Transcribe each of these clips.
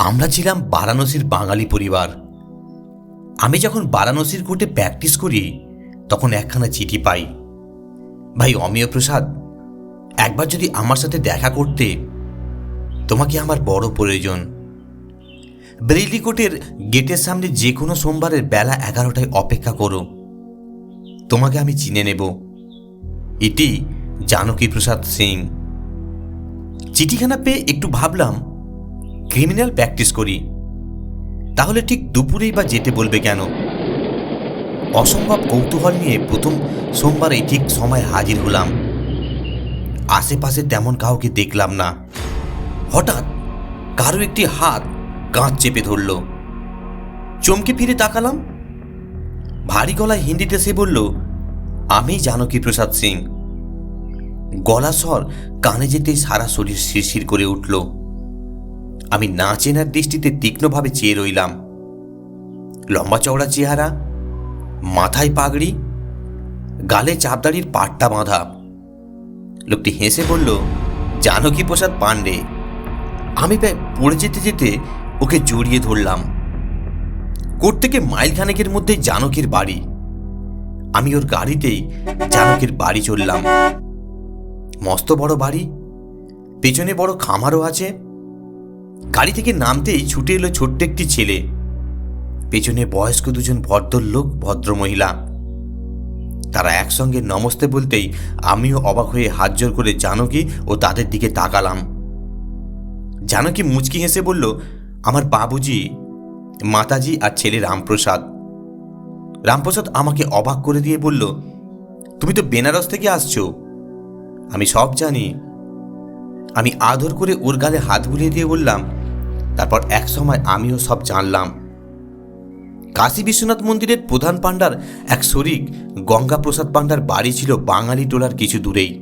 আমরা ছিলাম বারাণসীর বাঙালি পরিবার। আমি যখন বারাণসীর কোর্টে প্র্যাকটিস করি, তখন একখানা চিঠি পাই। ভাই, অমিয় প্রসাদ, একবার যদি আমার সাথে দেখা করতে, তোমাকে আমার বড় প্রয়োজন। বেরিলি কোর্টের গেটের সামনে যে কোনো সোমবারের বেলা এগারোটায় অপেক্ষা করো। তোমাকে আমি চিনে নেব। এটি জানকী প্রসাদ সিং। চিঠিখানা পেয়ে একটু ভাবলাম ক্রিমিনাল প্র্যাকটিস করি। তাহলে ঠিক দুপুরেই বা যেতে বলবে কেন? অসম্ভব কৌতূহল নিয়ে প্রথম সোমবারেই ঠিক সময় হাজির হলাম। আশেপাশে তেমন কাউকে দেখলাম না। হঠাৎ কারও একটি হাত কাঁচ চেপে ধরল। চমকে ফিরে তাকালাম। ভারী গলায় হিন্দিতে সে বলল, আমি জানকী প্রসাদ সিং। গলা স্বর কানে যেতেই সারা শরীর শিরশির করে উঠল। আমি না চেনার দৃষ্টিতে তীক্ষ্ণভাবে চেয়ে রইলাম। লম্বা চওড়া চেহারা, মাথায় পাগড়ি, গালে চাপদাড়ির পাট্টা বাঁধা। লোকটি হেসে বলল জানকী প্রসাদ পাণ্ডে আমি প্রায় পড়ে যেতে যেতে ওকে জড়িয়ে ধরলাম। কোর্ট থেকে মাইল খানেকের মধ্যে জানকের বাড়ি। আমি ওর গাড়িতেই জানকের বাড়ি চললাম। মস্ত বড় বাড়ি, পেছনে বড় খামারও আছে। গাড়ি থেকে নামতেই ছুটে এলো ছোট্ট একটি ছেলে। পেছনে বয়স্ক দুজন ভদ্রলোক, ভদ্রমহিলা। তারা একসঙ্গে নমস্তে বলতেই আমিও অবাক হয়ে হাত জোর করে জানকী ও তাদের দিকে তাকালাম। জানকী মুচকি হেসে বলল, আমার বাবুজি, মাতাজি আর ছেলে রামপ্রসাদ। রামপ্রসাদ আমাকে অবাক করে দিয়ে বলল, তুমি তো বেনারস থেকে আসছো। আমি সব জানি আমি আদর করে ওর গালে হাত বুলিয়ে দিয়ে বললাম, তারপর এক সময় আমিও সব জানলাম। কাশী বিশ্বনাথ মন্দিরের প্রধান পাণ্ডার এক শরিক গঙ্গা প্রসাদ পাণ্ডার বাড়ি ছিল বাঙালি টোলার কিছু দূরেই।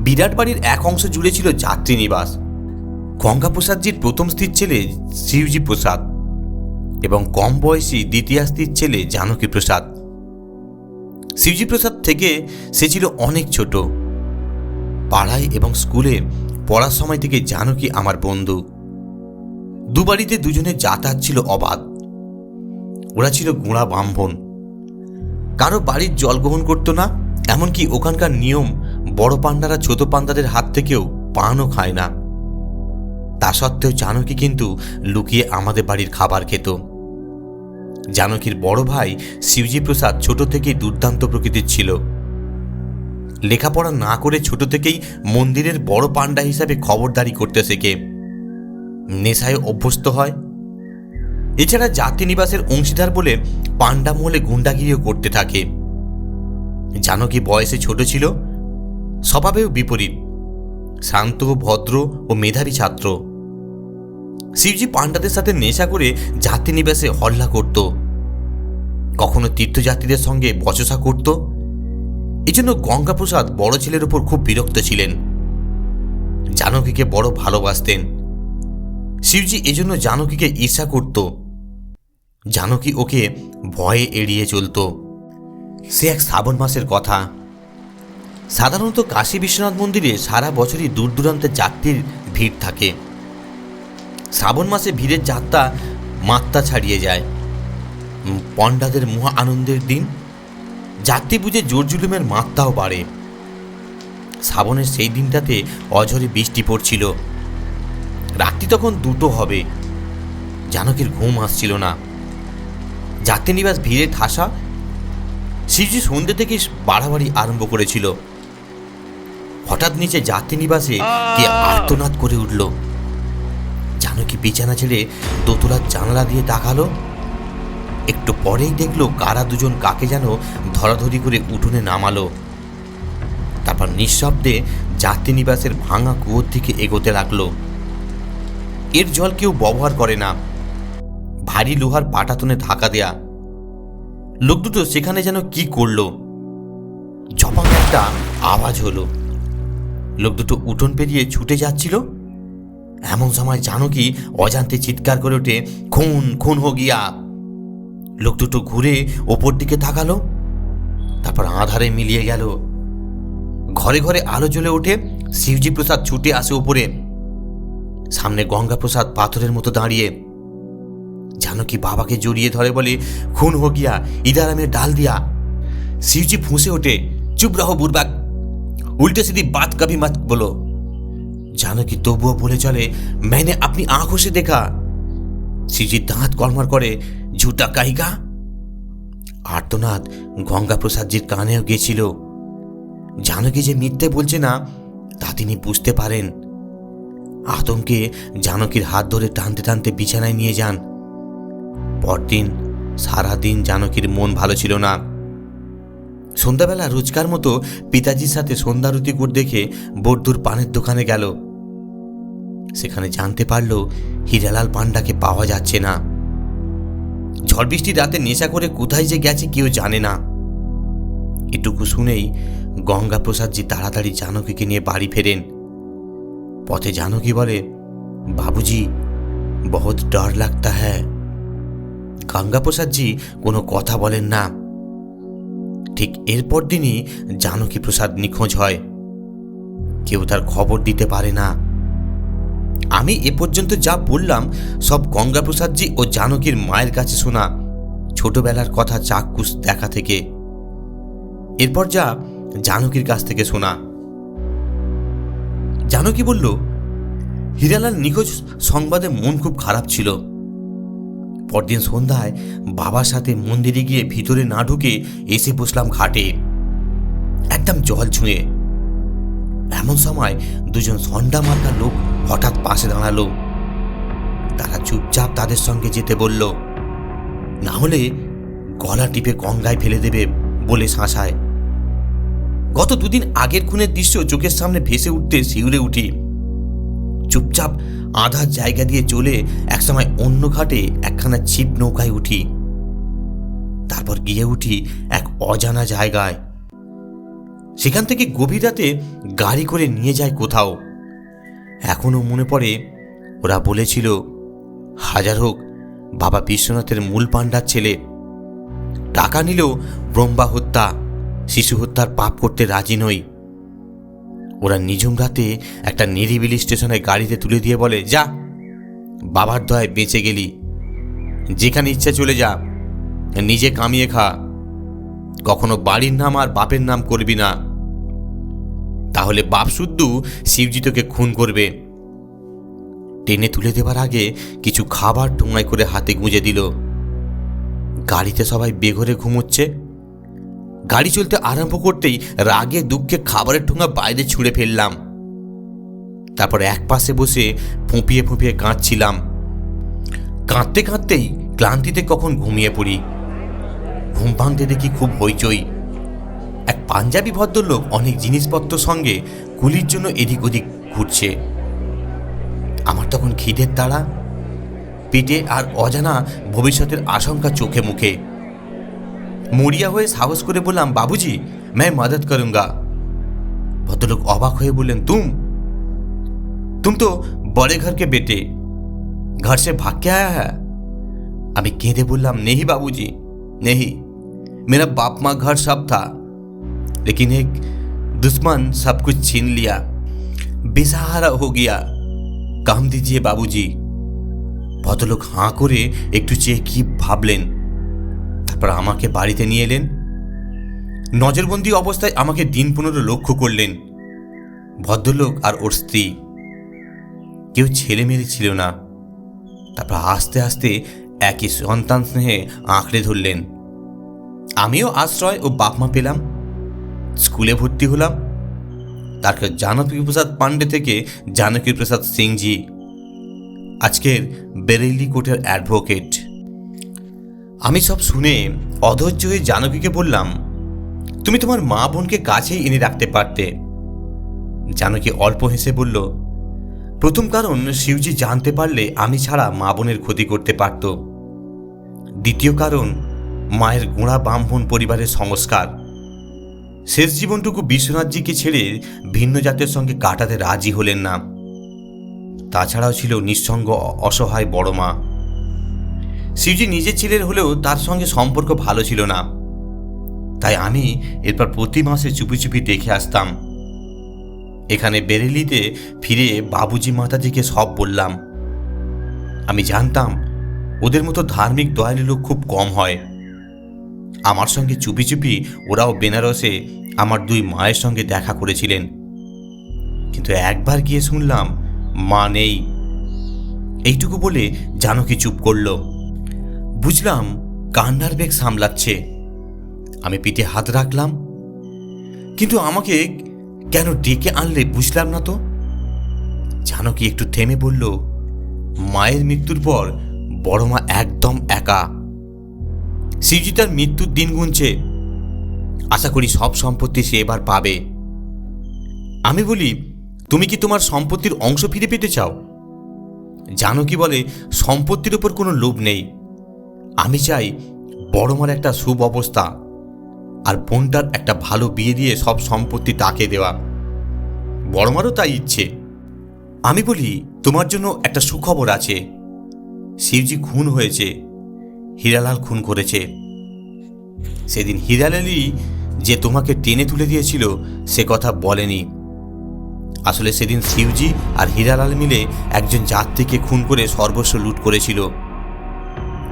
বিরাট বাড়ির এক অংশ জুড়ে ছিল যাত্রী নিবাস। গঙ্গা প্রসাদজির প্রথম স্ত্রীর ছেলে শিবজি প্রসাদ এবং কম বয়সী দ্বিতীয় স্ত্রীর ছেলে জানকী প্রসাদ। শিবজি প্রসাদ থেকে সে ছিল অনেক ছোট। পাড়ায় এবং স্কুলে পড়ার সময় থেকে জানকী আমার বন্ধু। দুবাড়িতে দুজনের যাতায়াত ছিল অবাধ। ওরা ছিল গুঁড়া ব্রাহ্মণ। কারও বাড়ির জল গ্রহণ করতো না, এমনকি ওখানকার নিয়ম, বড় পান্ডারা ছোট পান্ডাদের হাত থেকেও পানও খায় না। তা সত্ত্বেও জানকী কিন্তু লুকিয়ে আমাদের বাড়ির খাবার খেত। জানকীর বড় ভাই শিবজি প্রসাদ ছোট থেকেই দুর্দান্ত প্রকৃতির ছিল। লেখাপড়া না করে ছোট থেকেই মন্দিরের বড় পাণ্ডা হিসাবে খবরদারি করতে শেখে। নেশায় অভ্যস্ত হয়। এছাড়া জাতি নিবাসের অংশীদার বলে পাণ্ডা মহলে গুন্ডাগিরিও করতে থাকে। জানকী বয়সে ছোট ছিল? স্বভাবেও বিপরীত। শান্ত, ভদ্র ও মেধাবী ছাত্র। শিবজি পাণ্ডাদের সাথে নেশা করে জাতি নিবাসে হল্লা করত। কখনো তীর্থযাত্রীদের সঙ্গে বচসা করত। এজন্য গঙ্গাপ্রসাদ বড় ছেলের উপর খুব বিরক্ত ছিলেন। জানকীকে বড় ভালোবাসতেন। শিবজি এজন্য জানকীকে ঈর্ষা করত। জানকী ওকে ভয়ে এড়িয়ে চলত। সে এক শ্রাবণ মাসের কথা। সাধারণত কাশী বিশ্বনাথ মন্দিরে সারা বছরই দূর দূরান্তে যাত্রীর ভিড় থাকে। শ্রাবণ মাসে ভিড়ের যাত্রা মাত্রা ছাড়িয়ে যায়। পণ্ডাদের মহা আনন্দের দিন। যাত্রী বুঝে জোর জুলুমের মাত্রাও বাড়ে। শ্রাবণের সেই দিনটাতে অঝরে বৃষ্টি পড়ছিল। রাত্রি তখন দুটো হবে। জানকের ঘুম আসছিল না। যাত্রী নিবাস ভিড়ে ঠাসা শিবজি সন্ধ্যে থেকে বাড়াবাড়ি আরম্ভ করেছিল। হঠাৎ নিচে যাত্রী নিবাসে কে আর্তনাদ করে উঠল। জানকী বিছানা ছেড়ে দোতলার জানলা দিয়ে তাকালো। একটু পরেই দেখল কারা দুজন কাকে যেন ধরাধরি করে উঠোনে নামালো। তারপর নিঃশব্দে যাত্রী নিবাসের ভাঙা কুয়োর দিকে এগোতে লাগল। এর জল কেউ ব্যবহার করে না। ভারী লোহার পাটাতনে ঢাকা দেয়া। লোক দুটো সেখানে যেন কি করল। জপাং একটা আওয়াজ হলো। লোক দুটো উঠোন পেরিয়ে ছুটে যাচ্ছিল। এমন সময় জানো কি, অজান্তে চিৎকার করে ওঠে, খুন খুন হো গিয়া। লোক দুটো ঘুরে ওপর দিকে তাকালো, তারপর আধারে মিলিয়ে গেল। ঘরে ঘরে আলো জ্বলে ওঠে, শিবজি প্রসাদ ছুটে আসে ওপরে সামনে গঙ্গা প্রসাদ পাথরের মতো দাঁড়িয়ে। জানকী বাবাকে জড়িয়ে ধরে বলে, খুন হো গিয়া ইদারামের ডাল দিয়া। শিবজি ফুঁসে ওঠে, চুপ রহ বুরবাক উল্টে সিধি বাত কাবি মাত বলো। জানকী তবুও বলে চলে মেনে আপনি आंखों দেখা শিবজি দাঁত কর্মার করে, ঝুটা কাহিকা আর্তনাদ গঙ্গা প্রসাদজির কানেও গেছিল। জানকী যে মিথ্যে বলছে না? তা তিনি বুঝতে পারেন। আতঙ্কে জানকীর হাত ধরে টানতে টানতে বিছানায় নিয়ে যান। পরদিন সারাদিন জানকীর মন ভালো ছিল না। সন্ধ্যাবেলা রোজকার মতো পিতাজির সাথে সন্ধ্যারতি করে দেখে বর্দুর পানের দোকানে গেল। সেখানে জানতে পারল হীরালাল পান্ডাকে পাওয়া যাচ্ছে না। ঝড় বৃষ্টির রাতে নেশা করে কোথায় যে গেছে কেউ জানে না। এটুকু শুনেই গঙ্গা প্রসাদজি তাড়াতাড়ি জানকীকে নিয়ে বাড়ি ফেরেন। পথে জানকী বলে, বাবুজি, বহুত ডর লাগতা হ্যাঁ গঙ্গা প্রসাদজি কোনো কথা বলেন না। ঠিক এরপর দিনই জানকী প্রসাদ নিখোঁজ হয়। কেউ তার খবর দিতে পারে না। আমি এ পর্যন্ত যা বললাম, সব গঙ্গা প্রসাদজি ও জানকীর মায়ের কাছে শোনা, ছোটবেলার কথা চাক্ষুষ দেখা থেকে। এরপর যা জানকীর কাছ থেকে শোনা। জানকী বলল, হীরালাল নিখোঁজ সংবাদে মন খুব খারাপ ছিল। পরদিন সন্ধ্যায় বাবার সাথে মন্দিরে গিয়ে ভিতরে না ঢুকে এসে বসলাম ঘাটে। একদম জল ছুঁয়ে। এমন সময় দুজন সন্ডা মার্কা লোক হঠাৎ পাশে দাঁড়াল। তারা চুপচাপ তাদের সঙ্গে যেতে বলল, না হলে গলা টিপে গঙ্গায় ফেলে দেবে, বলে শাঁসায়। গত দুদিন আগের খুনের দৃশ্য চোখের সামনে ভেসে উঠতে শিউরে উঠি। চুপচাপ আধার জায়গা দিয়ে চলে একসময় অন্য ঘাটে একখানা ছিপ নৌকায় উঠি। তারপর গিয়ে উঠি এক অজানা জায়গায়। সেখান থেকে গভীর রাতে গাড়ি করে নিয়ে যায় কোথাও। এখনও মনে পড়ে, ওরা বলেছিল, হাজার হোক, বাবা বিশ্বনাথের মূল পাণ্ডার ছেলে। টাকা নিলেও ব্রহ্মা হত্যা, শিশু হত্যার পাপ করতে রাজি নই। ওরা নিঝুম রাতে একটা নিরিবিলি স্টেশনে গাড়িতে তুলে দিয়ে বলে, যা, বাবার দয় বেঁচে গেলি। যেখানে ইচ্ছা চলে যা, নিজে কামিয়ে খা। কখনো বাড়ির নাম আর বাপের নাম করবি না। তাহলে বাপ শুদ্ধ শিবজি তোকে খুন করবে। টেনে তুলে দেবার আগে কিছু খাবার টোঙায় করে হাতে গুঁজে দিল। গাড়িতে সবাই বেঘরে ঘুমোচ্ছে। গাড়ি চলতে আরম্ভ করতেই রাগে দুঃখে খাবারের ঠোঙা বাইরে ছুঁড়ে ফেললাম। তারপর এক পাশে বসে ফুঁপিয়ে ফুঁপিয়ে কাঁদছিলাম। কাঁদতে কাঁদতেই ক্লান্তিতে কখন ঘুমিয়ে পড়ি। ঘুম ভাঙতে দেখি খুব হইচই এক পাঞ্জাবি ভদ্রলোক অনেক জিনিসপত্র সঙ্গে কুলির জন্য এদিক ওদিক ঘুরছে আমার তখন খিদের তাড়া পেটে আর অজানা ভবিষ্যতের আশঙ্কা চোখে মুখে মরিয়া হয়ে সাহস করে বললাম বাবুজি मैं मदद करूंगा ভদ্রলোক অবাক হয়ে বললেন তুম तुम तो बड़े घर के बेटे घर से भाग के आया है আমি কেঁদে বললাম नहीं बाबूजी नहीं मेरा बाप माँ घर सब था लेकिन एक दुश्मन सब कुछ छीन लिया बेसहारा हो गया काम दीजिए बाबूजी ভদ্রলোক হাঁ করে একটু চেয়ে কি ভাবলেন তারপর আমাকে বাড়িতে নিয়ে এলেন নজরবন্দি অবস্থায় আমাকে দিন পনেরো লক্ষ্য করলেন ভদ্রলোক আর ওর স্ত্রী কেউ ছেলে মেয়ে ছিল না তারপর আস্তে আস্তে একই সন্তান স্নেহে আঁকড়ে ধরলেন আমিও আশ্রয় ও বাপমা পেলাম। স্কুলে ভর্তি হলাম। তারপর জানকী প্রসাদ পাণ্ডে থেকে জানকী প্রসাদ সিংজি, আজকের বেরেলি কোর্টের অ্যাডভোকেট। আমি সব শুনে অধৈর্য হয়ে জানকীকে বললাম, তুমি তোমার মা বোনকে কাছেই এনে রাখতে পারতে। জানকী অল্প হেসে বলল, প্রথম কারণ শিবজি জানতে পারলে আমি ছাড়া মা বোনের ক্ষতি করতে পারত। দ্বিতীয় কারণ মায়ের গোঁড়া ব্রাহ্মণ পরিবারের সংস্কার। শেষ জীবনটুকু বিশ্বনাথজিকে ছেড়ে ভিন্ন জাতের সঙ্গে কাটাতে রাজি হলেন না। তাছাড়াও ছিল নিঃসঙ্গ অসহায় বড় মা। শিবজি নিজের ছেলের হলেও তার সঙ্গে সম্পর্ক ভালো ছিল না। তাই আমি এরপর প্রতি মাসে চুপি চুপি দেখে আসতাম। এখানে বেরেলিতে ফিরে বাবুজি মাতাজিকে সব বললাম। আমি জানতাম ওদের মতো ধার্মিক দয়ালু লোক খুব কম হয়। আমার সঙ্গে চুপি চুপি ওরাও বেনারসে আমার দুই মায়ের সঙ্গে দেখা করেছিলেন। কিন্তু একবার গিয়ে শুনলাম, মা নেই। এইটুকু বলে জানকী চুপ করল। বুঝলাম কান্নার বেগ সামলাচ্ছে। আমি পিঠে হাত রাখলাম। কিন্তু আমাকে কেন ডেকে আনলে বুঝলাম না তো। জানকী একটু থেমে বলল, মায়ের মৃত্যুর পর বড় মা একদম একা। শিবজি তার মৃত্যুর দিন গুনছে। আশা করি সব সম্পত্তি সে এবার পাবে। আমি বলি, তুমি কি তোমার সম্পত্তির অংশ ফিরে পেতে চাও? জানো কি বলে, সম্পত্তির উপর কোনো লোভ নেই। আমি চাই বড় মার একটা শুভ অবস্থা আর বোনটার একটা ভালো বিয়ে দিয়ে সব সম্পত্তি তাকে দেওয়া। বড় মারও তাই ইচ্ছে। আমি বলি, তোমার জন্য একটা সুখবর আছে। শিবজি খুন হয়েছে। হীরালাল খুন করেছে। সেদিন হীরালালই যে তোমাকে টেনে তুলে দিয়েছিল, সে কথা বলেনি। আসলে সেদিন শিবজি আর হীরালাল মিলে একজন যাত্রীকে খুন করে সর্বস্ব লুট করেছিল।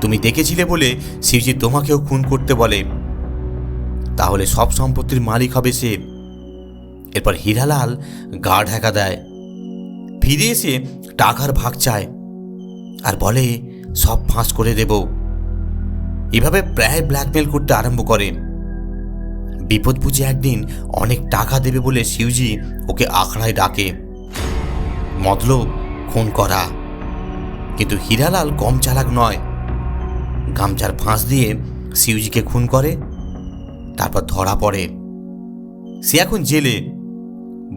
তুমি দেখেছিলে বলে শিবজি তোমাকেও খুন করতে বলে। তাহলে সব সম্পত্তির মালিক হবে সে। এরপর হীরালাল গা ঢাকা দেয়। ফিরে এসে টাকার ভাগ চায় আর বলে, সব ফাঁস করে দেব। এভাবে প্রায় ব্ল্যাকমেল করতে আরম্ভ করে। বিপদ বুঝে একদিন অনেক টাকা দেবে বলে শিবজি ওকে আখড়ায় ডাকে। মতলব, খুন করা। কিন্তু হীরালাল কম চালাক নয়। গামছার ফাঁস দিয়ে শিউজিকে খুন করে, তারপর ধরা পড়ে। সে এখন জেলে।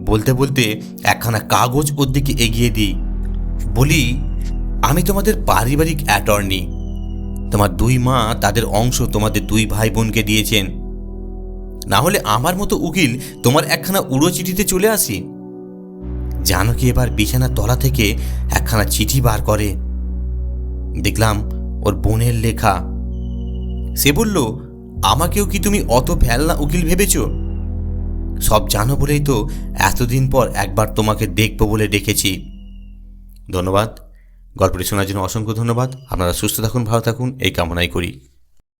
বলতে বলতে একখানা কাগজ ওর দিকে এগিয়ে দিই। বলি, আমি তোমাদের পারিবারিক অ্যাটর্নি তোমার দুই মা তাদের অংশ তোমাদের দুই ভাই বোনকে দিয়েছেন। না হলে আমার মতো উকিল তোমার একখানা উড়ো চিঠিতে চলে আসি। জানো কি এবার বিছানার তলা থেকে একখানা চিঠি বার করে? দেখলাম ওর বোনের লেখা। সে বলল, আমাকেও কি তুমি অত ফেলনা উকিল ভেবেছ? সব জানো বলেই তো এতদিন পর একবার তোমাকে দেখব বলে ডেকেছি। ধন্যবাদ। গল্পটি শোনার জন্য অসংখ্য ধন্যবাদ। আপনারা সুস্থ থাকুন ভালো থাকুন এই কামনাই করি।